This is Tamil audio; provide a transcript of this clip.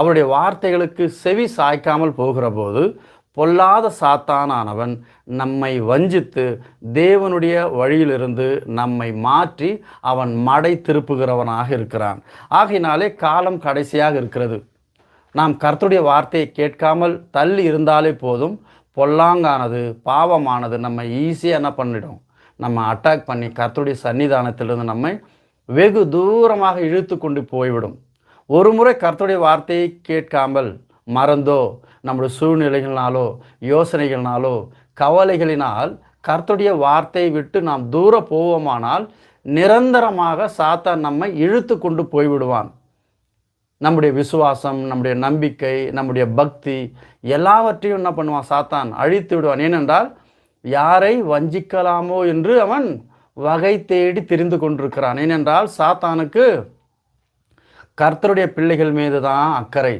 அவருடைய வார்த்தைகளுக்கு செவி சாய்க்காமல் போகிற போது பொல்லாத சாத்தானானவன் நம்மை வஞ்சித்து தேவனுடைய வழியிலிருந்து நம்மை மாற்றி அவன் மடை திருப்புகிறவனாக இருக்கிறான். ஆகையினாலே காலம் கடைசியாக இருக்கிறது. நாம் கர்த்தருடைய வார்த்தையை கேட்காமல் தள்ளி இருந்தாலே போதும் பொல்லாங்கானது பாவமானது நம்ம ஈஸியாக என்ன பண்ணிடும்? நம்ம அட்டாக் பண்ணி கர்த்தருடைய சன்னிதானத்திலிருந்து நம்மை வெகு தூரமாக இழுத்து கொண்டு போய்விடும். ஒரு முறை கர்த்தருடைய வார்த்தையை கேட்காமல் மறந்தோ நம்முடைய சூழ்நிலைகளினாலோ யோசனைகளினாலோ கவலைகளினால் கர்த்தருடைய வார்த்தையை விட்டு நாம் தூர போவோமானால் நிரந்தரமாக சாத்தான் நம்மை இழுத்து கொண்டு போய்விடுவான். நம்முடைய விசுவாசம் நம்முடைய நம்பிக்கை நம்முடைய பக்தி எல்லாவற்றையும் என்ன பண்ணுவான்? சாத்தான் அழித்து விடுவான். ஏனென்றால் யாரை வஞ்சிக்கலாமோ என்று அவன் வகை தேடி தெரிந்து கொண்டிருக்கிறான். ஏனென்றால் சாத்தானுக்கு கர்த்தருடைய பிள்ளைகள் மீது தான் அக்கறை.